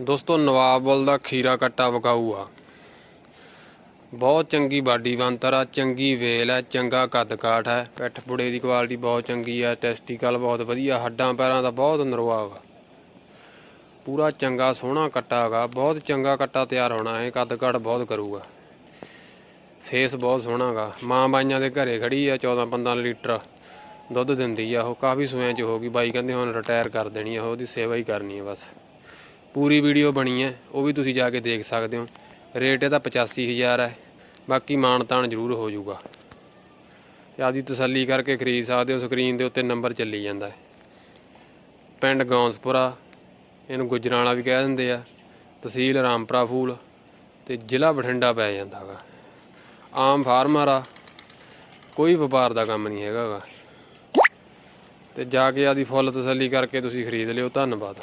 ਦੋਸਤੋ ਨਵਾਬੁੱਲ ਦਾ ਖੀਰਾ ਕੱਟਾ ਵਕਾਊ ਆ ਬਹੁਤ ਚੰਗੀ ਬਾਡੀ ਬੰਤਰ ਆ ਚੰਗੀ ਵੇਲ ਹੈ ਚੰਗਾ ਕੱਦ ਕਾਠ ਹੈ ਪਿੱਠ ਪੁੜੇ ਦੀ ਕੁਆਲਿਟੀ ਬਹੁਤ ਚੰਗੀ ਆ ਟੈਸਟੀਕਲ ਬਹੁਤ ਵਧੀਆ ਹੱਡਾਂ ਪੈਰਾਂ ਦਾ ਬਹੁਤ ਨਰਵਾ ਵਾ ਪੂਰਾ ਚੰਗਾ ਸੋਹਣਾ ਕੱਟਾ ਹੈਗਾ ਬਹੁਤ ਚੰਗਾ ਕੱਟਾ ਤਿਆਰ ਹੋਣਾ ਹੈ ਕੱਦ ਕਾਠ ਬਹੁਤ ਕਰੂਗਾ। ਫੇਸ ਬਹੁਤ ਸੋਹਣਾ ਹੈਗਾ ਮਾਂ ਬਾਈਆਂ ਦੇ ਘਰੇ ਖੜੀ ਆ 14 15 ਲੀਟਰ ਦੁੱਧ ਦਿੰਦੀ ਆ ਉਹ ਕਾਫੀ ਸੂਆਂ ਚ ਹੋ ਗਈ ਬਾਈ ਕਹਿੰਦੇ ਹੁਣ ਰਿਟਾਇਰ ਕਰ ਦੇਣੀ ਆ ਉਹ, ਉਹਦੀ ਸੇਵਾ ਹੀ ਕਰਨੀ ਆ ਬਸ। ਪੂਰੀ ਵੀਡੀਓ ਬਣੀ ਹੈ, ਉਹ ਵੀ ਤੁਸੀਂ ਜਾ ਕੇ ਦੇਖ ਸਕਦੇ ਹੋ। ਰੇਟ ਇਹਦਾ 85000 ਹੈ, ਬਾਕੀ ਮਾਣ ਤਾਣ ਜ਼ਰੂਰ ਹੋ ਜਾਊਗਾ। ਤੇ ਆਪਦੀ ਤਸੱਲੀ ਕਰਕੇ ਖਰੀਦ ਸਕਦੇ ਹੋ, ਸਕਰੀਨ ਦੇ ਉੱਤੇ ਨੰਬਰ ਚੱਲੀ ਜਾਂਦਾ ਹੈ। ਪਿੰਡ ਗੌਂਸਪੁਰਾ, ਇਹਨੂੰ ਗੁਜਰਾਲਾ ਵੀ ਕਹਿ ਦਿੰਦੇ ਆ, ਤਹਿਸੀਲ ਰਾਮਪੁਰਾ ਫੂਲ, ਤੇ ਜ਼ਿਲ੍ਹਾ ਬਠਿੰਡਾ ਪੈ ਜਾਂਦਾ ਹੈਗਾ ਆਮ ਫਾਰਮਰ ਆ, ਕੋਈ ਵਪਾਰ ਦਾ ਕੰਮ ਨਹੀਂ ਹੈਗਾ ਗਾ ਤੇ ਜਾ ਕੇ ਆਦੀ ਫੁੱਲ ਤਸੱਲੀ ਕਰਕੇ ਤੁਸੀਂ ਖਰੀਦ ਲਿਓ, ਧੰਨਵਾਦ।